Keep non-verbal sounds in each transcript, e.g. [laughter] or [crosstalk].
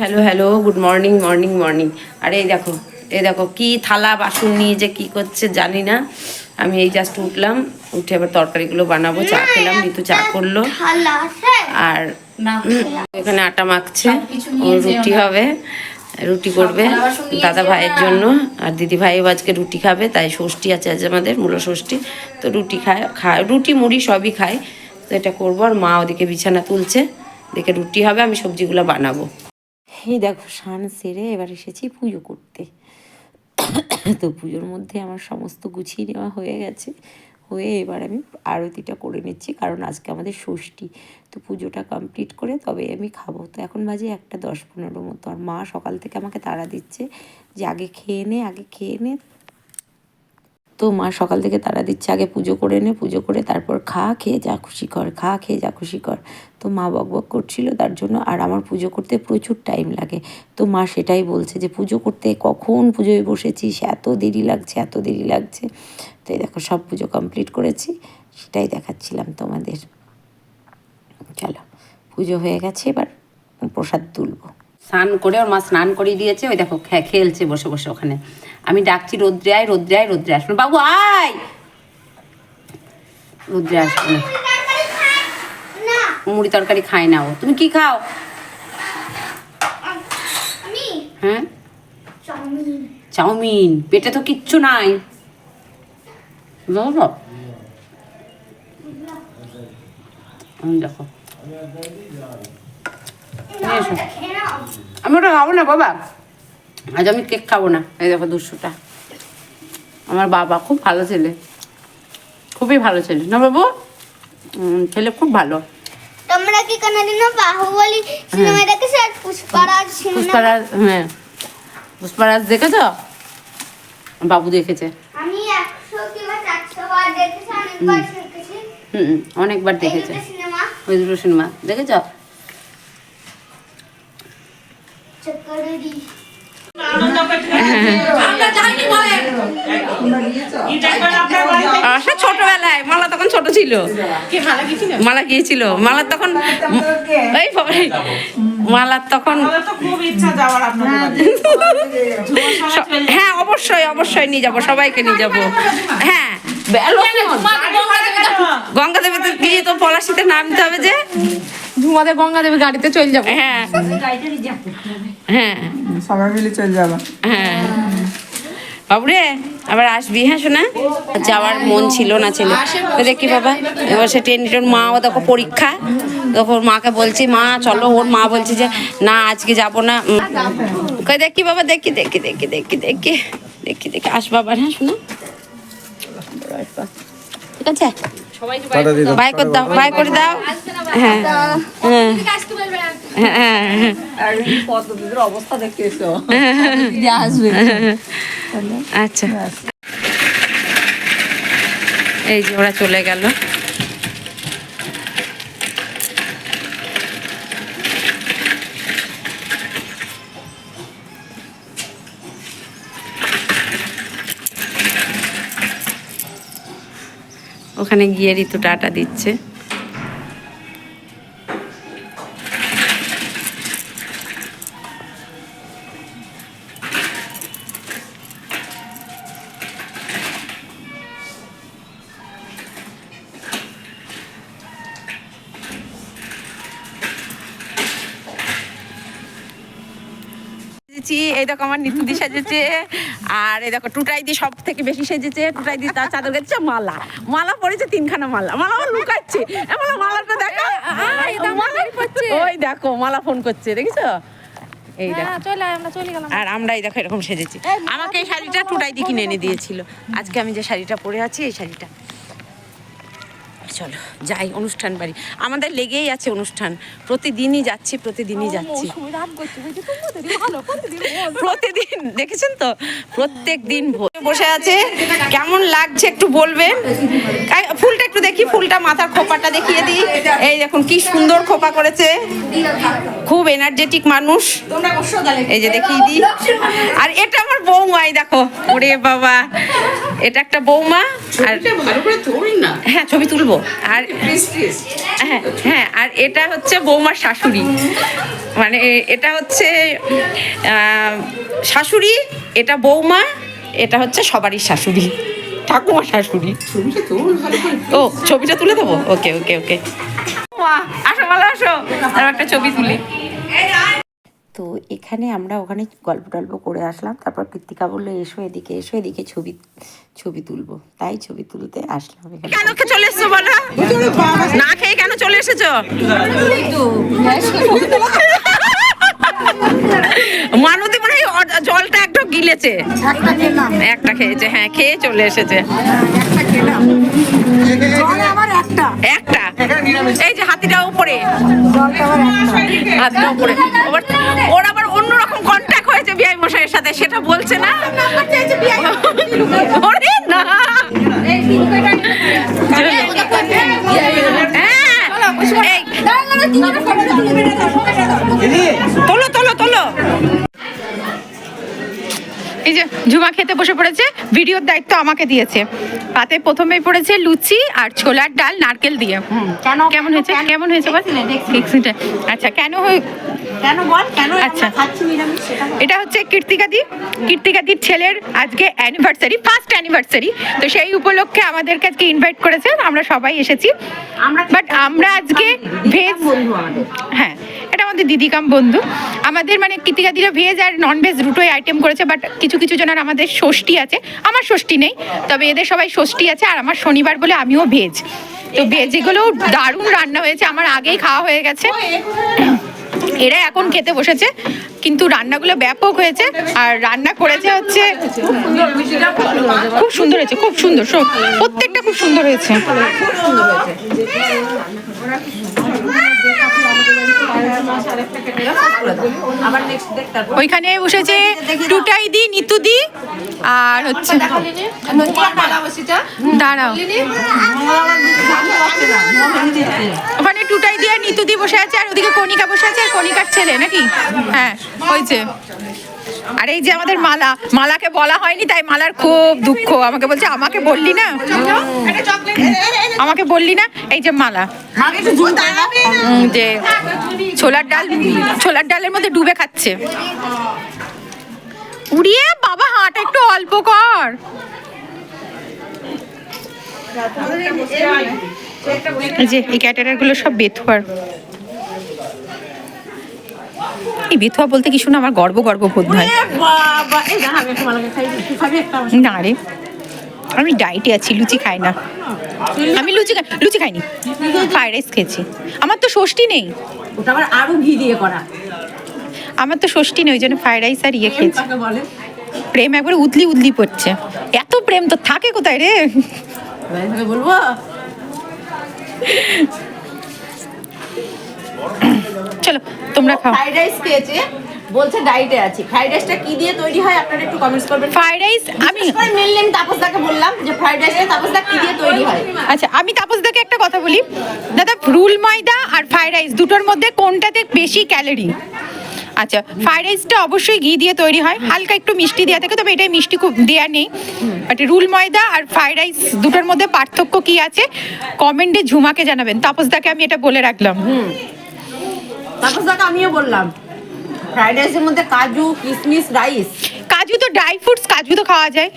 Hello hello good morning morning morning আরে এই দেখো এই দেখো কি থালা বাসন নিয়ে যে কি করছে জানি না। আমি এই জাস্ট উঠলাম উঠে এবার তরকারিগুলো বানাবো চা খেলাম ঋতু চা করল। আর এখানে আটা মাখছে রুটি হবে রুটি করবে দাদা ভাইয়ের জন্য। আর দিদি ভাইও আজকে রুটি খাবে তাই ষষ্ঠী আছে আজ আমাদের মূল ষষ্ঠী। তো রুটি খায় খায় রুটি মুড়ি সবই খায়। তো এটা করব আর মা ওদিকে বিছানা তুলছে দেখে রুটি হবে আমি সবজিগুলো বানাবো। এই দেখো সান সেরে এবার এসেছি পুজো করতে। তো পুজোর মধ্যে আমার সমস্ত গুছিয়ে নেওয়া হয়ে গেছে। হয়ে এবার আমি আরতিটা করে নিচ্ছি, কারণ আজকে আমাদের ষষ্ঠী। তো পুজোটা কমপ্লিট করে তবে আমি খাব। তো এখন বাজে একটা দশ পনেরো মতো। আর মা সকাল থেকে আমাকে তাড়া দিচ্ছে যে আগে খেয়ে নে, আগে খেয়ে নে তো মা সকাল থেকে তারা দিচ্ছে, আগে পুজো করে নে, পুজো করে তারপর খা, খেয়ে যা খুশি কর, খা, খেয়ে যা খুশি কর। তো মা বক বক করছিল তার জন্য, আর আমার পুজো করতে প্রচুর টাইম লাগে। তো মা সেটাই বলছে যে, পুজো করতে কখন পুজোয় বসেছিস? এত দেরি লাগছে, এত দেরি লাগছে। তো এই দেখো, সব পুজো কমপ্লিট করেছি, সেটাই দেখাচ্ছিলাম তোমাদের। চলো, পুজো হয়ে গেছে, এবার প্রসাদ তুলবো। স্নান করে, ওর মা স্নান করিয়ে দিয়েছে, ওই দেখো খেলছে বসে বসে ওখানে। আমি ডাকছি, রোদ্রে আয় রোদ্রে আয়, রোদ্রে আসবে বাবু, আয়! রোদ্রে আসবে মুড়ি তরকারি খায় না ও। তুমি কি খাও? হ্যাঁ? চাউমিন। পেটে তো কিচ্ছু নাই। দেখো। আমি ওটা খাব না, বাবা। আজ আমি কেক খাব না। এই দেখো দুশোটা আমার বাবা খুব ভালো ছেলে। খুবই ভালো ছেলে। না বাবু? ছেলে খুব ভালো। তোমরা কি কোনোদিনও বাহুবলী সিনেমা দেখেছ? আর পুষ্পারাজ সিনেমা? পুষ্পারাজ হ্যাঁ। পুষ্পারাজ দেখেছ? বাবু দেখেছে। আমি একশো কিংবা চারশো বার দেখেছি অনেকবার দেখেছি। হুম অনেকবার দেখেছে। সিনেমা। ওই দুটো সিনেমা। দেখেছ? সে ছোটবেলায় মালা তখন ছোট ছিল মালা গিয়েছিল মালা তখন এই মালার তখন। হ্যাঁ অবশ্যই অবশ্যই নিয়ে যাব সবাইকে নিয়ে যাব হ্যাঁ গঙ্গা দেবীতে গিয়ে তো পলাশিতে নামতে হবে যে তোমাদের গঙ্গা দেবী গাড়িতে চলে যাব হ্যাঁ হ্যাঁ। সবাই মিলে চলে যাবা। হ্যাঁ। বাবুরে আবার আসবি হ্যাঁ শোনা যাওয়ার মন ছিল না ছেলে। দেখি বাবা এবার সে টোন মাও দেখো পরীক্ষা। তখন ওর মাকে বলছি মা চলো। ওর মা বলছে যে না আজকে যাব না। কই দেখি বাবা দেখি দেখি দেখি দেখি দেখি দেখি দেখি। আস বাবা হ্যাঁ শোনা ঠিক আছে? বাই করে দাও বাই করে দাও। হ্যাঁ হ্যাঁ। হ্যাঁ [laughs] হ্যাঁ আচ্ছা। এই যে ওরা চলে গেল। ওখানে গিয়ে ঋতু টাটা দিচ্ছে। সেজেছি এই দেখো আমার নিতুদি সেজেছে আর এই দেখো টুটাই দি সব থেকে বেশি সেজেছে টুটাই দি তার চাদর গেছে মালা। মালা পড়েছে তিনখানা মালা মালা আমার লুকাচ্ছে। মালা মালাটা দেখো। ওই দেখো মালা ফোন করছে দেখেছ এই দেখো। আর আমরা এই দেখো এরকম সেজেছি। আমাকে এই শাড়িটা টুটাই দি কিনে এনে দিয়েছিল। আজকে আমি যে শাড়িটা পরে আছি এই শাড়িটা। চলো যাই অনুষ্ঠান বাড়ি। আমাদের লেগেই আছে অনুষ্ঠান। প্রতিদিনই যাচ্ছি প্রতিদিনই যাচ্ছি। প্রতিদিন দেখেছেন তো? প্রত্যেক দিন বসে আছে। কেমন লাগছে একটু বলবেন? একটু দেখি ফুলটা মাথার খোপাটা দেখিয়ে দিই। এই দেখুন কি সুন্দর খোপা করেছে। খুব এনার্জেটিক মানুষ। এই যে দেখিয়ে দিই। আর এটা আমার বৌমাই দেখো। ওরে বাবা। এটা একটা বৌমা। আর হ্যাঁ ছবি তুলবো। আর হ্যাঁ হ্যাঁ আর এটা হচ্ছে বৌমার শাশুড়ি। মানে এটা হচ্ছে শাশুড়ি এটা বৌমা এটা হচ্ছে সবারই শাশুড়ি। ঠাকুমার শাশুড়ি ও ছবিটা তুলে দেবো? ওকে ওকে ওকে। বাহ, আসো ভালো আসো। আর একটা ছবি তুলি। তো এখানে আমরা ওখানে গল্প টল্প করে আসলাম। তারপর কৃতিকা বলল এসো এদিকে এসো এদিকে ছবি ছবি তুলবো। তাই ছবি তুলতে আসলাম এখানে। কেন চলে এসছো বলো? না খেয়ে কেন চলে এসেছ? মানবী মনে হয় জলটা একটু গিলেছে। একটা খেয়েছে হ্যাঁ খেয়ে চলে এসেছে। একটা। এই যে হাতিটা উপরে। হাতিটা উপরে। ওর আবার অন্যরকম কন্ট্যাক্ট হয়েছে বিআই মশাইয়ের সাথে সেটা বলছে না? ওরে না। হ্যাঁ। তোলো ঝুমা খেতে বসে পড়েছে ভিডিওর দায়িত্ব আমাকে দিয়েছে। পাতে প্রথমে পড়েছে লুচি আর ছোলার ডাল নারকেল দিয়ে। কেন কেমন হয়েছে? কেমন হয়েছে আচ্ছা কেন হয়ে কেন বল? কেন আচ্ছা। এটা হচ্ছে কীর্তিকাদি কীর্তিকাদির ছেলের আজকে অ্যানিভার্সারি ফার্স্ট অ্যানিভার্সারি তো সেই উপলক্ষে আমাদেরকে আজকে ইনভাইট করেছে আমরা সবাই এসেছি। বাট আমরা আজকে ভেজ বন্ধু আমাদের। হ্যাঁ এটা আমাদের দিদিকাম বন্ধু। আমাদের মানে কৃতিকাদিরা ভেজ আর নন ভেজ দুটোই আইটেম করেছে বাট কিছু কিছু জনের আমাদের ষষ্ঠী আছে। আমার ষষ্ঠী নেই তবে এদের সবাই ষষ্ঠী আছে আর আমার শনিবার বলে আমিও ভেজ তো ভেজ এগুলো দারুণ রান্না হয়েছে। আমার আগেই খাওয়া হয়ে গেছে। এরা এখন খেতে বসেছে কিন্তু রান্নাগুলো ব্যাপক হয়েছে আর রান্না করেছে হচ্ছে খুব সুন্দর হয়েছে খুব সুন্দর প্রত্যেকটা খুব সুন্দর হয়েছে ওইখানে বসেছে টুটাই দি নিতু দি আর হচ্ছে দাঁড়াও ওখানে টুটাই দি আর নিতু দি বসে আছে আর ওদিকে কণিকা বসে আছে আর কণিকার ছেলে নাকি? হ্যাঁ হয়েছে। আর এই যে আমাদের মালা, মালাকে বলা হয়নি, তাই মালার খুব দুঃখ। আমাকে বলছে, আমাকে বললি না? আমাকে বললি না? এই যে মালা। যে ছোলার ডাল, ছোলার ডালের মধ্যে ডুবে খাচ্ছে। উড়িয়ে বাবা, হাঁটা একটু অল্প কর। যে এই ক্যাটারারগুলো সব বেথুয়ার। এই বেথুয়া বলতে কি শুনে আমার গর্ব গর্ব বোধ হয়। না রে আমি ডায়েটে আছি লুচি খাই না। আমি লুচি খাই লুচি খাইনি ফ্রাইড রাইস খেয়েছি। আমার তো ষষ্ঠী নেই। ওটা আবার আরও ঘি দিয়ে করা। আমার তো ষষ্ঠী নেই ওই জন্য ফ্রাইড রাইস আর ইয়ে খেয়েছি। প্রেম একবারে উদলি উদলি পড়ছে। এত প্রেম তো থাকে কোথায় রে? বলব চলো তোমরা খাও। ফ্রাইড রাইস খেয়েছে বলছে ডাইটে আছি। ফ্রাইড রাইসটা কি দিয়ে তৈরি হয় আপনারা একটু কমেন্টস করবেন। ফ্রাইড রাইস আমি মেনলি আমি তাপসদাকে বললাম যে ফ্রাইড রাইসটা তাপসদা কি দিয়ে তৈরি হয়। আচ্ছা আমি তাপসদাকে একটা কথা বলি। দাদা রুল ময়দা আর ফ্রাইড রাইস দুটোর মধ্যে কোনটাতে বেশি ক্যালোরি? আচ্ছা ফ্রাইড রাইসটা অবশ্যই ঘি দিয়ে তৈরি হয়। হালকা একটু মিষ্টি দেওয়া থাকে তবে এটাই মিষ্টি খুব দেওয়া নেই। বাট রুল ময়দা আর ফ্রাইড রাইস দুটোর মধ্যে পার্থক্য কি আছে? কমেন্টে ঝুমাকে জানাবেন। তাপসদাকে আমি এটা বলে রাখলাম। তাপসদাকে আমিও বললাম। ফ্রাইড রাইসের মধ্যে কাজু কিশমিশ রাইস কাজু তো ড্রাই ফ্রুটস কাজু তো খাওয়া যায়।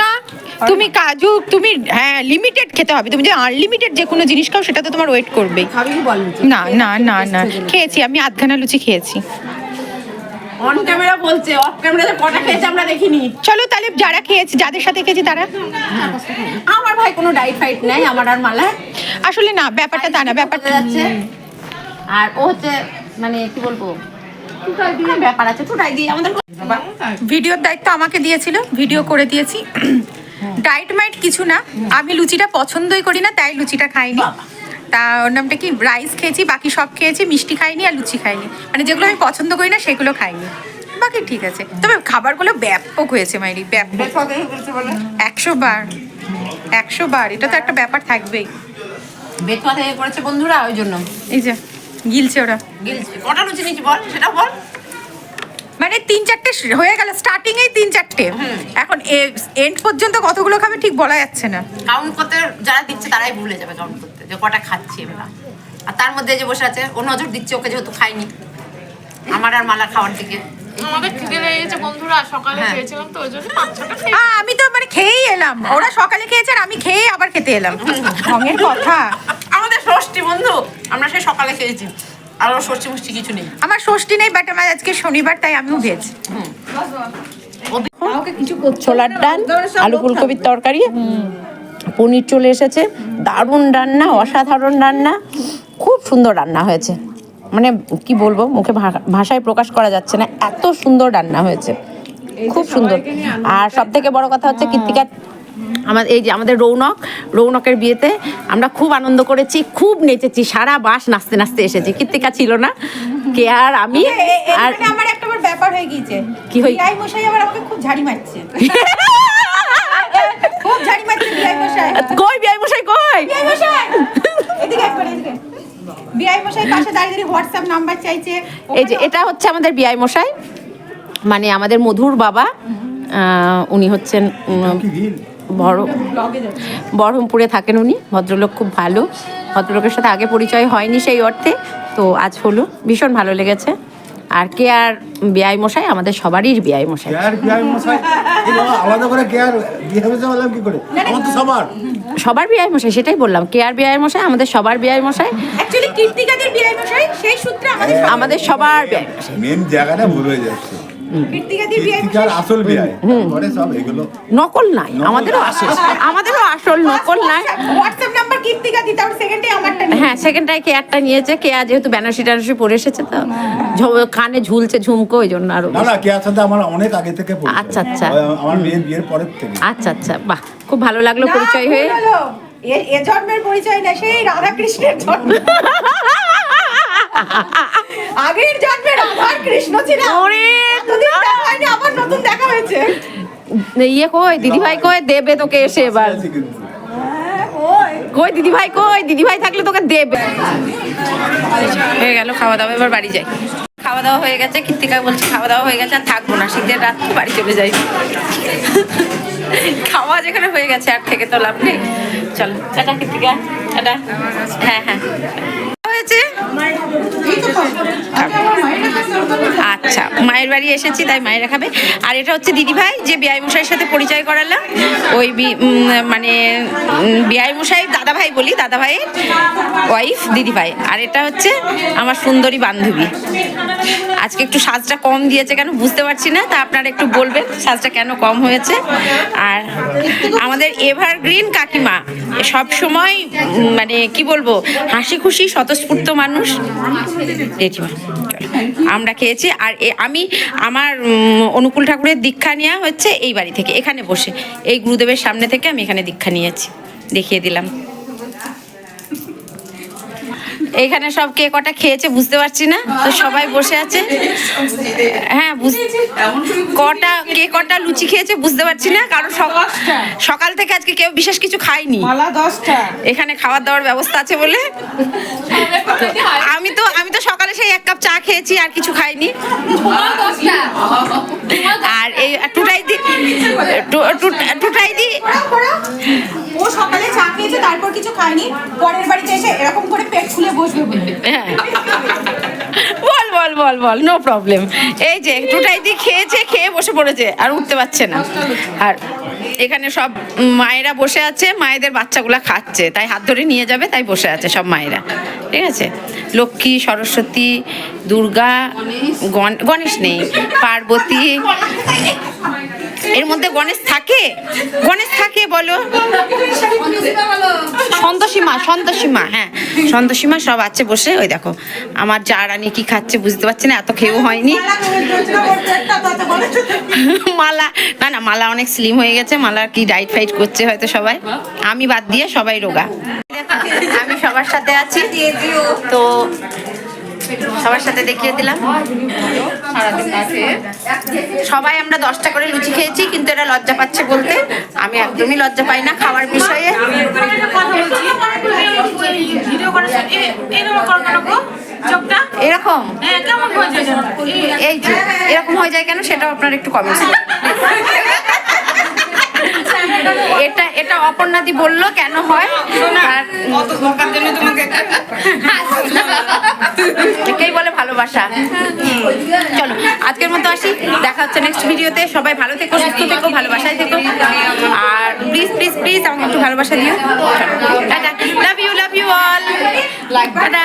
না তুমি কাজু তুমি হ্যাঁ লিমিটেড খেতে হবে। তুমি যে আনলিমিটেড যে কোনো জিনিস খাও সেটা তো তোমার ওয়েট করবেই। বল না না না না। খেয়েছি আমি আধখানা লুচি খেয়েছি। অন ক্যামেরা বলছে অফ ক্যামেরাতে কটা খেয়েছে আমরা দেখিনি। চলো তাহলে যারা খেয়েছে যাদের সাথে খেয়েছি তারা। আমার ভাই কোনো ডাইট ফাইট নাই আমার আর মালা। আসলে না ব্যাপারটা তা না ব্যাপারটা যাচ্ছে। আর ও হচ্ছে মানে কি বলব? ব্যাপার আছে টুটাই দিয়ে? আমাদের ভিডিওর দায়িত্ব আমাকে দিয়েছিল ভিডিও করে দিয়েছি। ডায়েট মাইট কিছু না আমি লুচিটা পছন্দই করি না তাই লুচিটা খাইনি। তা ওর নামটা কি? রাইস খেয়েছি বাকি সব খেয়েছি মিষ্টি খাইনি আর লুচি খাইনি। মানে যেগুলো আমি পছন্দ করি না সেগুলো খাইনি। বাকি ঠিক আছে। তবে খাবারগুলো ব্যাপক হয়েছে মাইরি ব্যাপক। একশো বার একশো বার এটা তো একটা ব্যাপার থাকবেই। বেতমা থেকে করেছে বন্ধুরা ওই জন্য। এই যে গিলছে ওরা। গিলছে। কটা লুচি নিয়েছি বল? সেটা বল। মানে তিন চারটে হয়ে গেল। স্টার্টিং এই তিন চারটে। এখন এন্ড পর্যন্ত কতগুলো খাবে ঠিক বলা যাচ্ছে না। কাউন্ট করতে যারা দিচ্ছে তারাই ভুলে যাবে কাউন্ট করতে যে কটা খাচ্ছি আমরা। আর তার মধ্যে যে বসে আছে ও নজর দিচ্ছে ওকে যেহেতু খাইনি। আমার আর মালা খাওয়ার দিকে। আমাদের খিদে লেগে গেছে বন্ধুরা সকালে হ্যাঁ। খেয়েছিলাম তো ওই জন্য আমি তো মানে খেয়েই এলাম। ওরা সকালে খেয়েছে আর আমি খেয়ে আবার খেতে এলাম। ঢঙের কথা। ষষ্ঠী বন্ধু আমরা সেই সকালে খেয়েছি। আর ওর ষষ্ঠী মুষ্টি কিছু নেই। আমার ষষ্ঠী নেই বাট আমার আজকে শনিবার তাই আমিও ভেজ ছোলার ডাল আলু ফুলকপির তরকারি পনির চলে এসেছে দারুণ রান্না অসাধারণ রান্না খুব সুন্দর রান্না হয়েছে। মানে কি বলব মুখে ভাষায় প্রকাশ করা যাচ্ছে না এত সুন্দর রান্না হয়েছে। খুব সুন্দর। আর সব থেকে বড় কথা হচ্ছে কৃতিকা আমাদের এই যে আমাদের রৌনক রৌনকের বিয়েতে আমরা খুব আনন্দ করেছি খুব নেচেছি সারা বাস নাচতে নাচতে এসেছি। কৃতিকা ছিল না কে আর আমি আর মানে আমার একটা ব্যাপার হয়ে গিয়েছে। কি হয়ে- বিআই মশাই আবার আমাকে খুব ঝাড়ি মারছে। [laughs] খুব ঝাড়ি মারছে বিআই মশাই। কই বিআই মশাই কই? বিআই মশাই! এদিকে একবার এদিকে বিআই মশাই পাশে দাঁড়িয়ে দাঁড়িয়ে হোয়াটসঅ্যাপ নাম্বার চাইছে। এই যে এটা হচ্ছে আমাদের বিআই মশাই। মানে আমাদের মধুর বাবা উনি হচ্ছেন বড় বহরমপুরে থাকেন উনি ভদ্রলোক খুব ভালো। ভদ্রলোকের সাথে আগে পরিচয় হয়নি সেই অর্থে তো আজ হলো। ভীষণ ভালো লেগেছে। আর কে আর বিআই মশাই? আমাদের সবারই বিআই মশাই। আলাদা করে হয়েছে বললাম কি করে? আমার তো সবার। সবার বিআই মশাই সেটাই বললাম। কে আর বিআই মশাই? আমাদের সবার বিআই মশাই। অ্যাকচুয়ালি কীর্তিকাদের বিআই মশাই সেই সূত্রে আমাদের আমাদের সবার মেন জায়গাটা ভুল হয়ে যাচ্ছে। আসল সব এগুলো নকল নাই। আমাদেরও আসল। আমাদেরও আসল নকল নাই। হোয়াটসঅ্যাপ নাম্বার কীর্তিকা দিতে আমার সেকেন্ডে আমারটা হ্যাঁ সেকেন্ডটাই কেয়ারটা নিয়েছে। কেয়া যেহেতু বেনারসি টানারসি পরে এসেছে তো। ঝ- কানে ঝুলছে ঝুমকো ওই জন্য আরও না না কেয়ার সাথে আমার অনেক আগে থেকে আচ্ছা, আচ্ছা। আমার মেয়ের বিয়ের পরের থেকে। আচ্ছা আচ্ছা। বাহ খুব ভালো লাগল পরিচয় হয়ে। এ- এ জন্মের পরিচয় না সেই রাধা কৃষ্ণের জন্ম। [laughs] [laughs] আগের জন্মে রাধা আর কৃষ্ণ ছিল। ওরে এতদিন দেখা হয়নি আবার নতুন দেখা হয়েছে। ইয়ে কই দিদি ভাই কই দেবে তোকে এসে এবার। কই দিদি ভাই কই দিদি ভাই থাকলে তোকে দেবে। হয়ে গেল খাওয়া দাওয়া এবার বাড়ি যাই। খাওয়া দাওয়া হয়ে গেছে কৃত্তিকা বলছে খাওয়া দাওয়া হয়ে গেছে আর থাকব না শীতের রাত বাড়ি চলে যাই। খাওয়া যেখানে হয়ে গেছে আর থেকে তো লাভ নেই। চলো টাটা কৃত্তিকা টাটা। হ্যাঁ হ্যাঁ। হয়েছে আচ্ছা মায়ের বাড়ি এসেছি, তাই মায়েরা খাবে। আর এটা হচ্ছে দিদি ভাই যে বিআই মশাইয়ের সাথে পরিচয় করালাম। ওই মানে বিআই মশাই দাদা ভাই বলি দাদা ভাইয়ের ওয়াইফ দিদি ভাই আর এটা হচ্ছে আমার সুন্দরী বান্ধবী। আজকে একটু সাজটা কম দিয়েছে কেন বুঝতে পারছি না, তা আপনারা একটু বলবেন, সাজটা কেন কম হয়েছে। আর আমাদের এভারগ্রিন কাকিমা। সব সময় মানে কি বলব, হাসি খুশি, স্বতঃস্ফূর্ত মানুষ। আমরা খেয়েছি। আর আমি আমার অনুকূল ঠাকুরের দীক্ষা নেওয়া হচ্ছে এই বাড়ি থেকে, এখানে বসে। এই গুরুদেবের সামনে থেকে আমি এখানে দীক্ষা নিয়েছি। দেখিয়ে দিলাম। এখানে সব কে কটা খেয়েছে বুঝতে পারছি না তো সবাই বসে আছে। হ্যাঁ কটা কে কটা লুচি খেয়েছে বুঝতে পারছি না কারণ সকাল সকাল থেকে আজকে কেউ বিশেষ কিছু খায়নি। এখানে খাওয়ার দাওয়ার ব্যবস্থা আছে বলে। আমি তো আমি তো সকালে সেই এক কাপ চা খেয়েছি আর কিছু খাইনি। আর এই টুটাই দি টুটাই দি ও সকালে চা খেয়েছে তারপর কিছু খায়নি পরের বাড়িতে এসে এরকম করে পেট খুলে হ্যাঁ। বল। বল বল বল নো প্রবলেম এই যে টুটাই দি খেয়েছে, খেয়ে বসে পড়েছে, আর উঠতে পারছে না। আর এখানে সব মায়েরা বসে আছে, মায়েদের বাচ্চাগুলা খাচ্ছে, তাই হাত ধরে নিয়ে যাবে, তাই বসে আছে সব মায়েরা। ঠিক আছে? লক্ষ্মী, সরস্বতী, দুর্গা, গণ- গণেশ নেই, পার্বতী এর মধ্যে গণেশ থাকে? গণেশ থাকে, বলো। সন্তোষীমা সন্তোষীমা হ্যাঁ। সন্তোষীমা সব আছে বসে, ওই দেখো। আমার যা রানী কি খাচ্ছে বুঝতে পারছি না, এত খেয়েও হয়নি। মালা, না না, মালা অনেক স্লিম হয়ে গেছে মালা কি ডাইট ফাইট করছে হয়তো সবাই। আমি বাদ দিয়ে সবাই রোগা। আমি সবার সাথে আছি। তো সবার সাথে দেখিয়ে দিলাম। সবাই আমরা দশটা করে লুচি খেয়েছি কিন্তু এরা লজ্জা পাচ্ছে বলতে। আমি একদমই লজ্জা পাই না খাওয়ার বিষয়ে। এরকম হ্যাঁ এই যে এরকম হয়ে যায় কেন সেটাও আপনার একটু কমেন্টস এটা এটা অপর্ণাদি বলল কেন হয়? একেই বলে ভালোবাসা। চলো আজকের মতো আসি। দেখা হচ্ছে নেক্সট ভিডিওতে সবাই ভালো থেকো সুস্থ থেকো ভালোবাসায় থেকো। আর প্লিজ প্লিজ প্লিজ আমাকে একটু ভালোবাসা দিও। Tata. Love you love you all tata.